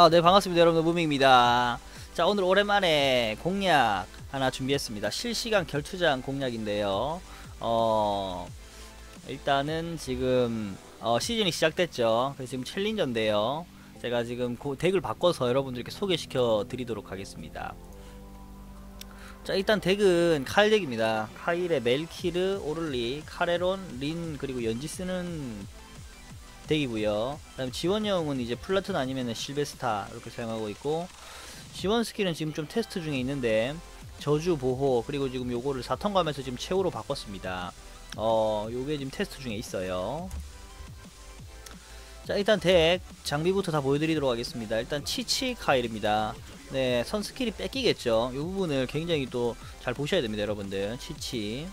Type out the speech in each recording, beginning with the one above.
아, 네, 반갑습니다. 여러분, 무밍입니다. 자, 오늘 오랜만에 공략 하나 준비했습니다. 실시간 결투장 공략인데요. 어, 일단은 지금, 어, 시즌이 시작됐죠. 그래서 지금 챌린저인데요. 제가 지금 그 덱을 바꿔서 여러분들께 소개시켜 드리도록 하겠습니다. 자, 일단 덱은 칼 덱입니다. 카일의 멜키르, 오를리, 카레론, 린, 그리고 연지 쓰는 덱이고요. 그다음 지원형은 이제 플라툰 아니면 실베스타 이렇게 사용하고 있고 지원 스킬은 지금 좀 테스트 중에 있는데 저주 보호 그리고 지금 요거를 4턴 가면서 지금 최후로 바꿨습니다. 어, 요게 지금 테스트 중에 있어요. 자, 일단 덱 장비부터 다 보여드리도록 하겠습니다. 일단 치치 카일입니다. 네, 선 스킬이 뺏기겠죠. 이 부분을 굉장히 또 잘 보셔야 됩니다, 여러분들. 치치.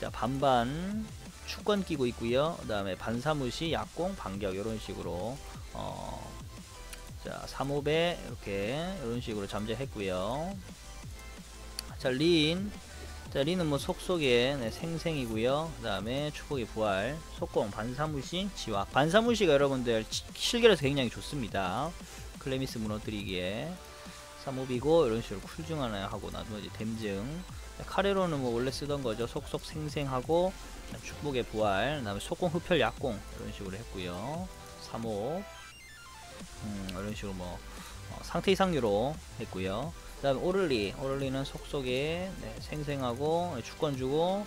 자, 반반 축권 끼고 있고요. 그 다음에 반사무시, 약공, 반격 이런 식으로 어, 자 3호배 이렇게 이런 식으로 잠재했고요. 자 린, 자 린은 뭐 속속에 네, 생생이고요. 그 다음에 축복의 부활, 속공, 반사무시, 지화. 반사무시가 여러분들 실결에서 굉장히 좋습니다. 클레미스 무너뜨리기에 3호비고 이런 식으로 쿨중 하나 하고 나머지 댐증 카레로는 뭐 원래 쓰던 거죠. 속속 생생하고 축복의 부활 그다음에 속공 흡혈 약공 이런 식으로 했고요. 3호. 음, 이런 식으로 뭐 어, 상태 이상류로 했고요. 그 다음에 오를리. 오를리는 속속에 네, 생생하고 축권 주고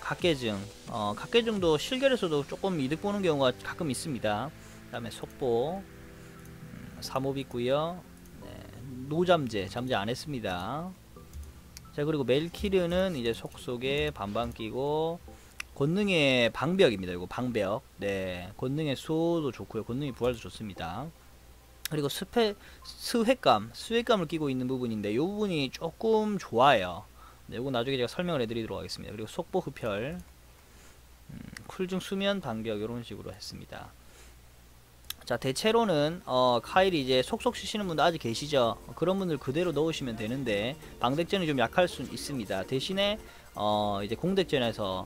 각계증. 어, 각계증도 실결에서도 조금 이득 보는 경우가 가끔 있습니다. 그 다음에 속보. 음, 3호 있고요. 네, 노잠재. 잠재 안 했습니다 자 그리고 멜키르는 이제 속속에 반반 끼고 권능의 방벽입니다. 이거 방벽. 네. 권능의 수도 좋고요. 권능의 부활도 좋습니다. 그리고 스페, 스회감, 스회감을 끼고 있는 부분인데 이 부분이 조금 좋아요. 네, 이거 나중에 제가 설명을 해드리도록 하겠습니다. 그리고 속보 흡혈, 음, 쿨중 수면 반격 이런 식으로 했습니다. 자 대체로는 어, 카일이 이제 속속 쓰시는 분도 아직 계시죠? 그런 분들 그대로 넣으시면 되는데 방덱전이 좀 약할 수 있습니다. 대신에 어, 이제 공덱전에서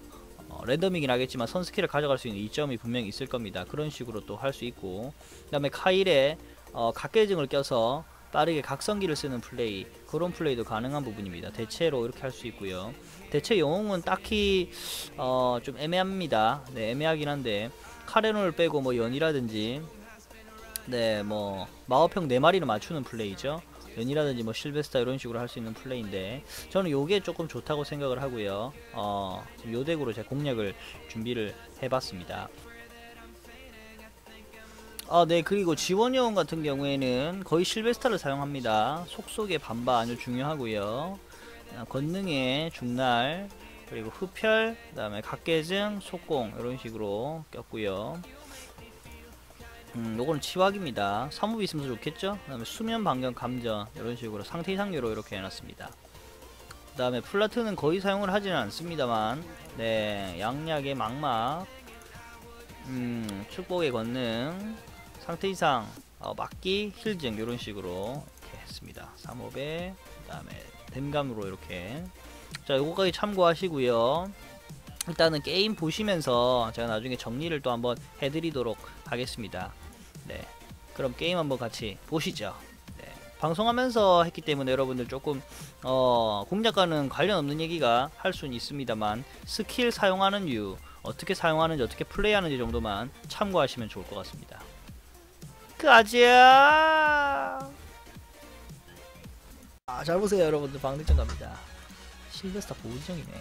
어, 랜덤이긴 하겠지만 선스킬을 가져갈 수 있는 이점이 분명히 있을 겁니다. 그런 식으로 또 할 수 있고. 그 다음에 카일에 어, 각계증을 껴서 빠르게 각성기를 쓰는 플레이. 그런 플레이도 가능한 부분입니다. 대체로 이렇게 할 수 있고요. 대체 영웅은 딱히 어, 좀 애매합니다. 네 애매하긴 한데 카레논을 빼고 뭐 연이라든지 네, 뭐 마법형 4마리를 맞추는 플레이죠. 연이라든지 뭐 실베스타 이런 식으로 할 수 있는 플레이인데 저는 요게 조금 좋다고 생각을 하고요. 어, 요 덱으로 제가 공략을 준비를 해봤습니다. 아, 네, 그리고 지원형 같은 경우에는 거의 실베스타를 사용합니다. 속속의 반반 아주 중요하고요. 아, 권능의 중날, 그리고 흡혈, 그 다음에 각계증, 속공 이런 식으로 꼈고요. 음, 요거는 치확입니다. 사무비 있으면 좋겠죠? 그 다음에 수면 반경 감전 이런 식으로 상태 이상류로 이렇게 해놨습니다. 그 다음에 플라트는 거의 사용을 하지는 않습니다만 네 양약의 망막 음, 축복의 권능 상태 이상 어, 막기 힐증 이런 식으로 이렇게 했습니다. 3호배 그 다음에 댐감으로 이렇게 자 요거까지 참고하시고요. 일단은 게임 보시면서 제가 나중에 정리를 또 한번 해드리도록 하겠습니다. 네. 그럼 게임 한번 같이 보시죠. 네. 방송하면서 했기 때문에 여러분들 조금 어, 공략과는 관련 없는 얘기가 할 수는 있습니다만 스킬 사용하는 이유 어떻게 사용하는지 어떻게 플레이하는지 정도만 참고하시면 좋을 것 같습니다. 가자. 아, 잘 보세요 여러분들 방득점 갑니다. 실버스타 보지정이네.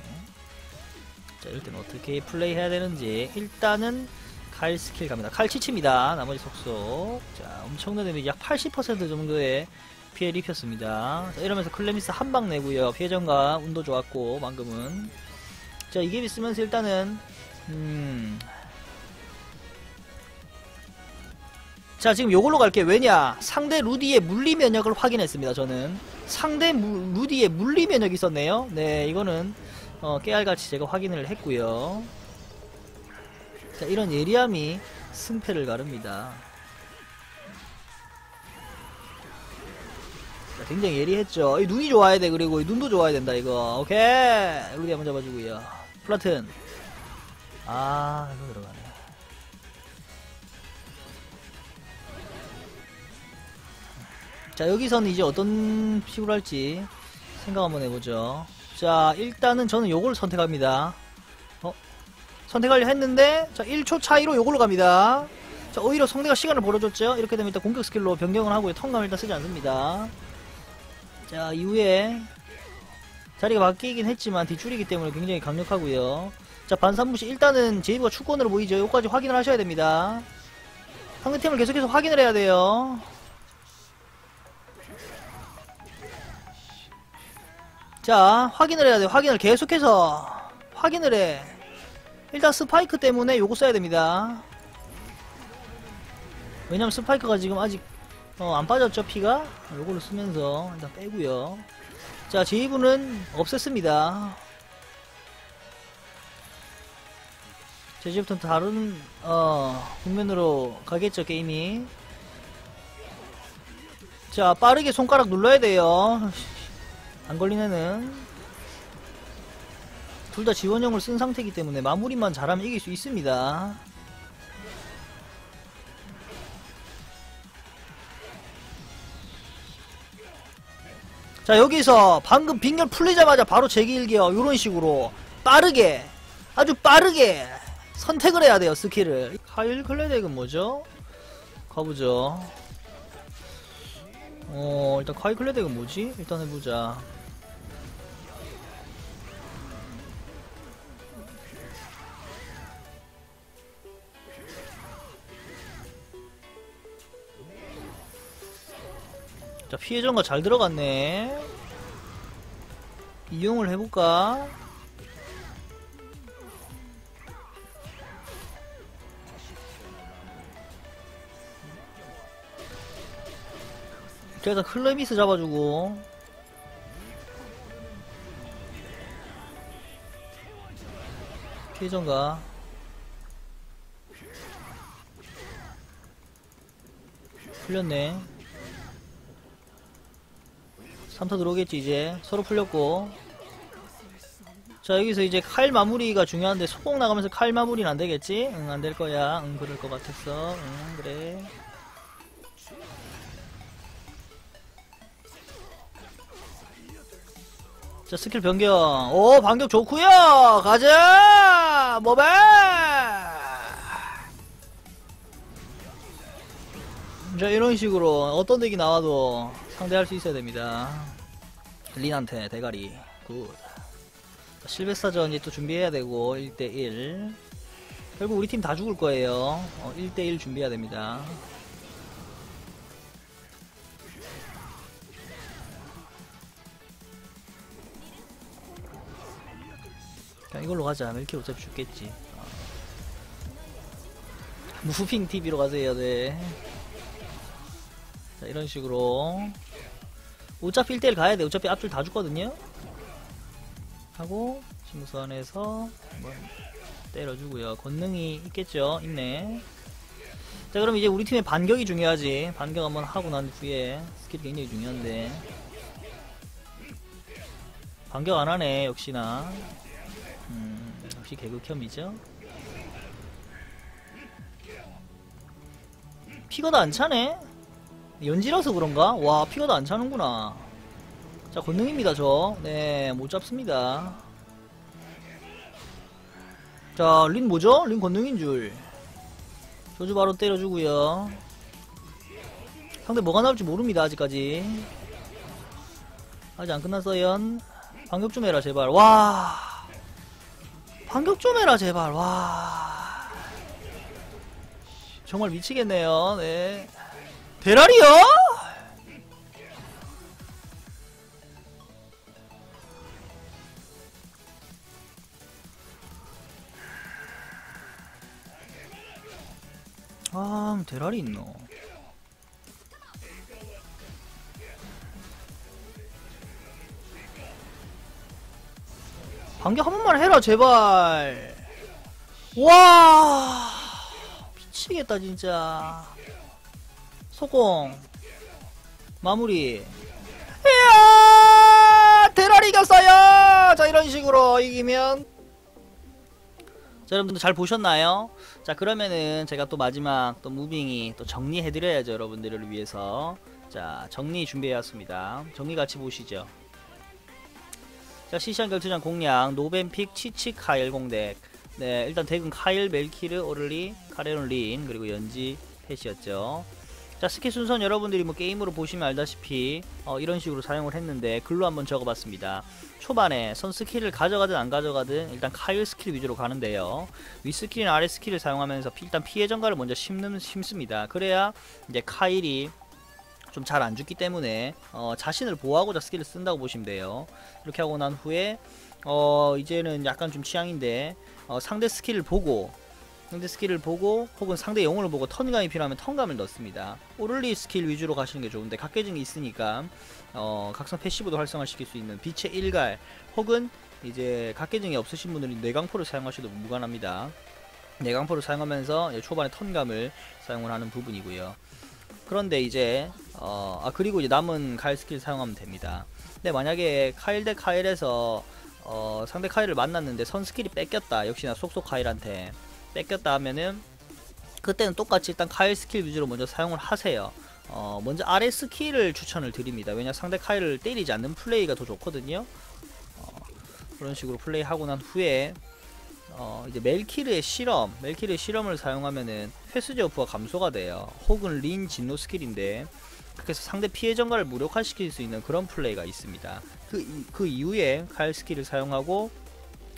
자 이럴 때는 어떻게 플레이 해야 되는지 일단은 칼 스킬 갑니다. 칼 치치입니다. 나머지 속속. 자, 엄청난 데미지 약 80% 정도의 피해를 입혔습니다. 자, 이러면서 클레미스 한 방 내고요. 피해전과 운도 좋았고, 방금은. 자, 이게 있으면서 일단은, 음. 자, 지금 요걸로 갈게요. 왜냐? 상대 루디의 물리 면역을 확인했습니다, 저는. 상대 무, 루디의 물리 면역이 있었네요. 네, 이거는, 어, 깨알같이 제가 확인을 했고요 자, 이런 예리함이 승패를 가릅니다. 자, 굉장히 예리했죠. 이 눈이 좋아야 돼. 그리고 이 눈도 좋아야 된다. 이거. 오케이. 루디 한번 잡아주고요. 플라튼. 아, 이거 들어가네. 자 여기서는 이제 어떤 식으로 할지 생각 한번 해보죠 자 일단은 저는 요걸 선택합니다 어? 선택하려 했는데 자 1초 차이로 요걸로 갑니다. 자 오히려 상대가 시간을 벌어줬죠. 이렇게 되면 일단 공격 스킬로 변경을 하고요 턴감 일단 쓰지 않습니다. 자 이후에 자리가 바뀌긴 했지만 뒷줄이기 때문에 굉장히 강력하고요. 자 반삼무시 일단은 제이브가 축권으로 보이죠. 요까지 확인을 하셔야 됩니다. 상대팀을 계속해서 확인을 해야 돼요. 자 확인을 해야 돼요. 확인을 계속해서 확인을 해 일단 스파이크 때문에 요거 써야 됩니다. 왜냐면 스파이크가 지금 아직 어, 안 빠졌죠 피가? 요거를 쓰면서 일단 빼고요. 자 제이브는 없앴습니다. 자 이제부터 다른 어 국면으로 가겠죠 게임이. 자 빠르게 손가락 눌러야 돼요. 안 걸린 애는 둘 다 지원형을 쓴 상태이기 때문에 마무리만 잘하면 이길 수 있습니다. 자 여기서 방금 빙결 풀리자마자 바로 재기일기요. 요런 식으로 빠르게 아주 빠르게 선택을 해야 돼요 스킬을. 카일 클레덱은 뭐죠? 가보죠. 어 일단 카일 클레덱은 뭐지? 일단 해보자 자 피해 전가 잘 들어갔네. 이용을 해볼까? 일단 클레미스 잡아주고. 피해 전가? 풀렸네 3타 들어오겠지 이제. 서로 풀렸고. 자 여기서 이제 칼 마무리가 중요한데 소공 나가면서 칼 마무리는 안되겠지? 응 안 될 거야. 응 그럴 것 같았어. 응 그래. 자 스킬 변경. 오 반격 좋구요. 가자! 모발! 자 이런 식으로. 어떤 덱이 나와도 상대할 수 있어야 됩니다. 린한테 대가리. 굿. 실베스타전 이제 또 준비해야 되고 1대1 결국 우리 팀 다 죽을 거예요. 어, 1대1 준비해야 됩니다. 그냥 이걸로 가자. 멜키 어차피 죽겠지. 어. 무핑 TV로 가세요 네 자, 이런 식으로 어차피 1대1 가야돼. 어차피 앞줄 다 죽거든요. 하고 심선에서 한번 때려주고요. 권능이 있겠죠? 있네. 자 그럼 이제 우리 팀의 반격이 중요하지. 반격 한번 하고 난 뒤에 스킬이 굉장히 중요한데. 반격 안하네 역시나. 음, 역시 개극혐이죠. 피가 다 안 차네 연지라서 그런가? 와 피가 다안 차는구나. 자 권능입니다 저네 못잡습니다. 자 린 뭐죠? 린 권능인줄. 저주 바로 때려주고요. 상대 뭐가 나올지 모릅니다 아직까지. 아직 안 끝났어요 반격 좀 해라 제발. 와. 반격 좀 해라 제발. 와. 정말 미치겠네요. 네 대라리요? 아, 대라리 있노. 반격 한 번만 해라, 제발. 와, 미치겠다, 진짜. 소공. 마무리. 이야 대라리 이겼어요! 자 이런 식으로 이기면. 자 여러분들 잘 보셨나요? 자 그러면은 제가 또 마지막 또 무빙이 또 정리해드려야죠 여러분들을 위해서. 자 정리 준비해왔습니다. 정리 같이 보시죠. 자 시시한 결투장 공략. 노벤픽 치치 카일 공덱 네 일단 덱은 카일 멜키르 오를리 카레론 린 그리고 연지 펫이었죠 자 스킬 순서는 여러분들이 뭐 게임으로 보시면 알다시피 어, 이런 식으로 사용을 했는데 글로 한번 적어봤습니다. 초반에 선 스킬을 가져가든 안 가져가든 일단 카일 스킬 위주로 가는데요. 위 스킬이나 아래 스킬을 사용하면서 피, 일단 피해 전가를 먼저 심는, 심습니다. 그래야 이제 카일이 좀 잘 안 죽기 때문에 어, 자신을 보호하고자 스킬을 쓴다고 보시면 돼요. 이렇게 하고 난 후에 어, 이제는 약간 좀 취향인데 어, 상대 스킬을 보고 상대 스킬을 보고 혹은 상대 영웅을 보고 턴감이 필요하면 턴감을 넣습니다 오를리 스킬 위주로 가시는 게 좋은데 각계증이 있으니까 어, 각성 패시브도 활성화시킬 수 있는 빛의 일갈 혹은 이제 각계증이 없으신 분들은 뇌강포를 사용하셔도 무관합니다 뇌강포를 사용하면서 초반에 턴감을 사용을 하는 부분이고요 그런데 이제 어, 아 그리고 이제 남은 카일 스킬 사용하면 됩니다. 근데 만약에 카일 대 카일에서 어, 상대 카일을 만났는데 선 스킬이 뺏겼다. 역시나 속속 카일한테 뺏겼다 하면은 그때는 똑같이 일단 카일 스킬 위주로 먼저 사용을 하세요. 어, 먼저 아래 스킬을 추천을 드립니다. 왜냐 상대 카일을 때리지 않는 플레이가 더 좋거든요. 어, 그런 식으로 플레이하고 난 후에 어, 이제 멜키르의 실험, 멜키르의 실험을 사용하면은 횟수 저프가 감소가 돼요. 혹은 린 진노 스킬인데 그래서 상대 피해 전가를 무력화시킬 수 있는 그런 플레이가 있습니다. 그, 그 이후에 칼 스킬을 사용하고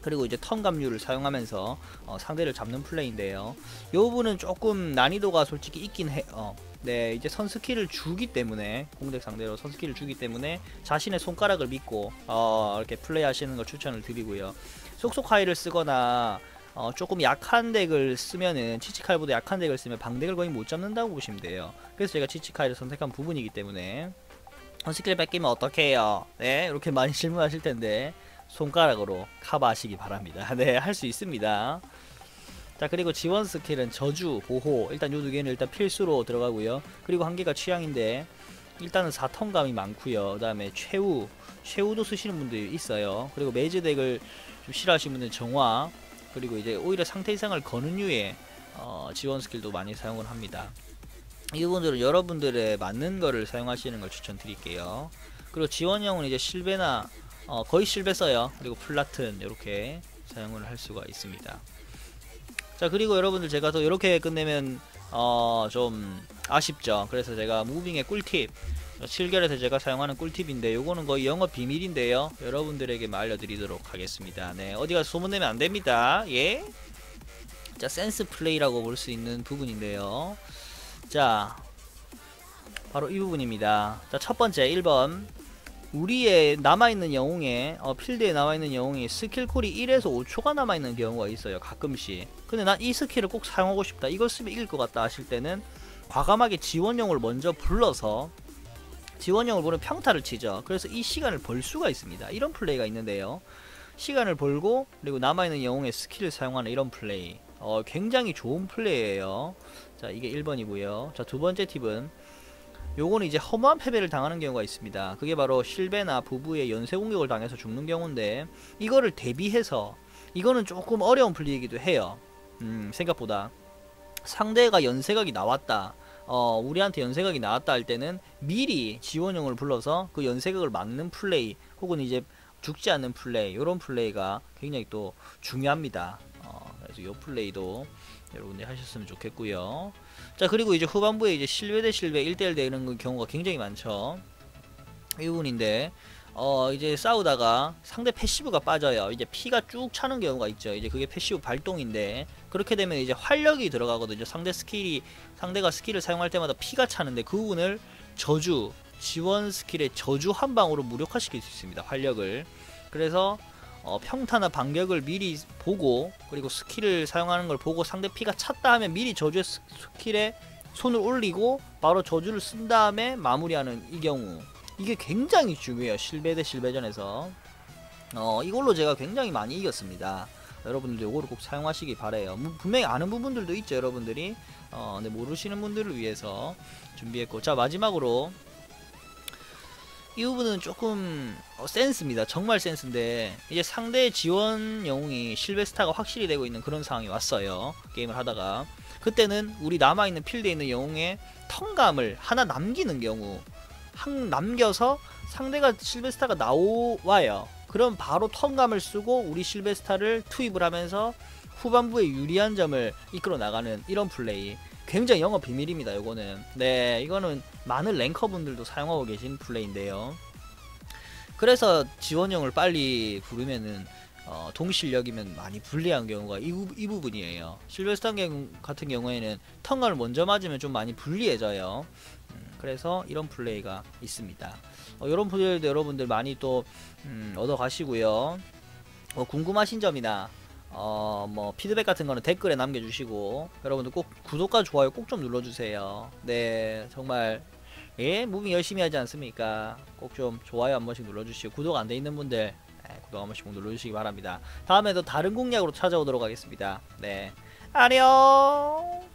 그리고 이제 턴 감류를 사용하면서 어, 상대를 잡는 플레이인데요. 이 부분은 조금 난이도가 솔직히 있긴 해요. 네, 이제 선 스킬을 주기 때문에 공덱 상대로 선 스킬을 주기 때문에 자신의 손가락을 믿고 어, 이렇게 플레이하시는 걸 추천을 드리고요. 속속 하이를 쓰거나 어, 조금 약한 덱을 쓰면은 치치칼보다 약한 덱을 쓰면 방덱을 거의 못 잡는다고 보시면 돼요. 그래서 제가 치치칼을 선택한 부분이기 때문에 어, 스킬 뺏기면 어떻게 해요? 네, 이렇게 많이 질문하실 텐데 손가락으로 커버하시기 바랍니다. 네, 할 수 있습니다. 자 그리고 지원 스킬은 저주, 보호 일단 요 두 개는 일단 필수로 들어가고요. 그리고 한 개가 취향인데 일단은 4턴감이 많고요. 그 다음에 최후, 최후도 쓰시는 분들이 있어요. 그리고 매즈 덱을 좀 싫어하시는 분들은 정화 그리고 이제 오히려 상태 이상을 거는 이유에 어, 지원 스킬도 많이 사용을 합니다. 이 부분들은 여러분들의 맞는 거를 사용하시는 걸 추천드릴게요. 그리고 지원형은 이제 실베나 어, 거의 실베 써요. 그리고 플라튼 이렇게 사용을 할 수가 있습니다. 자 그리고 여러분들 제가 또 이렇게 끝내면 어, 좀 아쉽죠. 그래서 제가 무빙의 꿀팁 7결에서 제가 사용하는 꿀팁인데 요거는 거의 영업 비밀인데요 여러분들에게 알려드리도록 하겠습니다 네 어디가 소문내면 안됩니다 예? 자 센스 플레이라고 볼 수 있는 부분인데요 자 바로 이 부분입니다 자 첫 번째 1번 우리의 남아있는 영웅에 어, 필드에 남아있는 영웅이 스킬콜이 1에서 5초가 남아있는 경우가 있어요 가끔씩 근데 난 이 스킬을 꼭 사용하고 싶다 이걸 쓰면 이길 것 같다 하실 때는 과감하게 지원용을 먼저 불러서 지원형을 보는 평타를 치죠. 그래서 이 시간을 벌 수가 있습니다. 이런 플레이가 있는데요. 시간을 벌고 그리고 남아있는 영웅의 스킬을 사용하는 이런 플레이 어, 굉장히 좋은 플레이예요. 자 이게 1번이고요. 자 두번째 팁은 요거는 이제 허무한 패배를 당하는 경우가 있습니다. 그게 바로 실베나 부부의 연쇄 공격을 당해서 죽는 경우인데 이거를 대비해서 이거는 조금 어려운 플레이이기도 해요. 음, 생각보다 상대가 연쇄각이 나왔다. 어, 우리한테 연쇄각이 나왔다 할 때는 미리 지원용을 불러서 그 연쇄각을 막는 플레이 혹은 이제 죽지 않는 플레이 이런 플레이가 굉장히 또 중요합니다. 어, 그래서 이 플레이도 여러분들이 하셨으면 좋겠고요. 자 그리고 이제 후반부에 이제 실외 대 실외 1대1 되는 경우가 굉장히 많죠. 이 부분인데 어 이제 싸우다가 상대 패시브가 빠져요. 이제 피가 쭉 차는 경우가 있죠. 이제 그게 패시브 발동인데 그렇게 되면 이제 활력이 들어가거든요. 상대 스킬이 상대가 스킬을 사용할 때마다 피가 차는데 그 부분을 저주 지원 스킬의 저주 한 방으로 무력화시킬 수 있습니다. 활력을. 그래서 어, 평타나 반격을 미리 보고 그리고 스킬을 사용하는 걸 보고 상대 피가 찼다 하면 미리 저주의 스킬에 손을 올리고 바로 저주를 쓴 다음에 마무리하는 이 경우 이게 굉장히 중요해요. 실베 대 실베전에서. 어, 이걸로 제가 굉장히 많이 이겼습니다. 여러분들 이거를 꼭 사용하시기 바래요. 분명히 아는 부분들도 있죠, 여러분들이. 어, 근데 모르시는 분들을 위해서 준비했고. 자, 마지막으로 이 부분은 조금 어, 센스입니다. 정말 센스인데 이제 상대 지원 영웅이 실베스타가 확실히 되고 있는 그런 상황이 왔어요. 게임을 하다가 그때는 우리 남아있는 필드에 있는 영웅의 턴감을 하나 남기는 경우 한 남겨서 상대가 실베스타가 나와요. 그럼 바로 턴감을 쓰고 우리 실베스타를 투입을 하면서 후반부에 유리한 점을 이끌어 나가는 이런 플레이. 굉장히 영업 비밀입니다. 요거는 네 이거는 많은 랭커분들도 사용하고 계신 플레이인데요. 그래서 지원형을 빨리 부르면은 어, 동실력이면 많이 불리한 경우가 이, 부- 이 부분이에요. 경우 같은 경우에는 턴간을 먼저 맞으면 좀 많이 불리해져요. 음, 그래서 이런 플레이가 있습니다. 어, 이런 플레이도 여러분들 많이 또 음, 얻어 가시고요. 어, 궁금하신 점이나 어, 뭐 피드백 같은 거는 댓글에 남겨주시고 여러분들 꼭 구독과 좋아요 꼭 좀 눌러주세요. 네, 정말 예, 무빙 열심히 하지 않습니까? 꼭 좀 좋아요 한 번씩 눌러주시고 구독 안 돼 있는 분들 예, 구독 한 번씩 꼭 눌러주시기 바랍니다. 다음에도 다른 공략으로 찾아오도록 하겠습니다. 네, 안녕.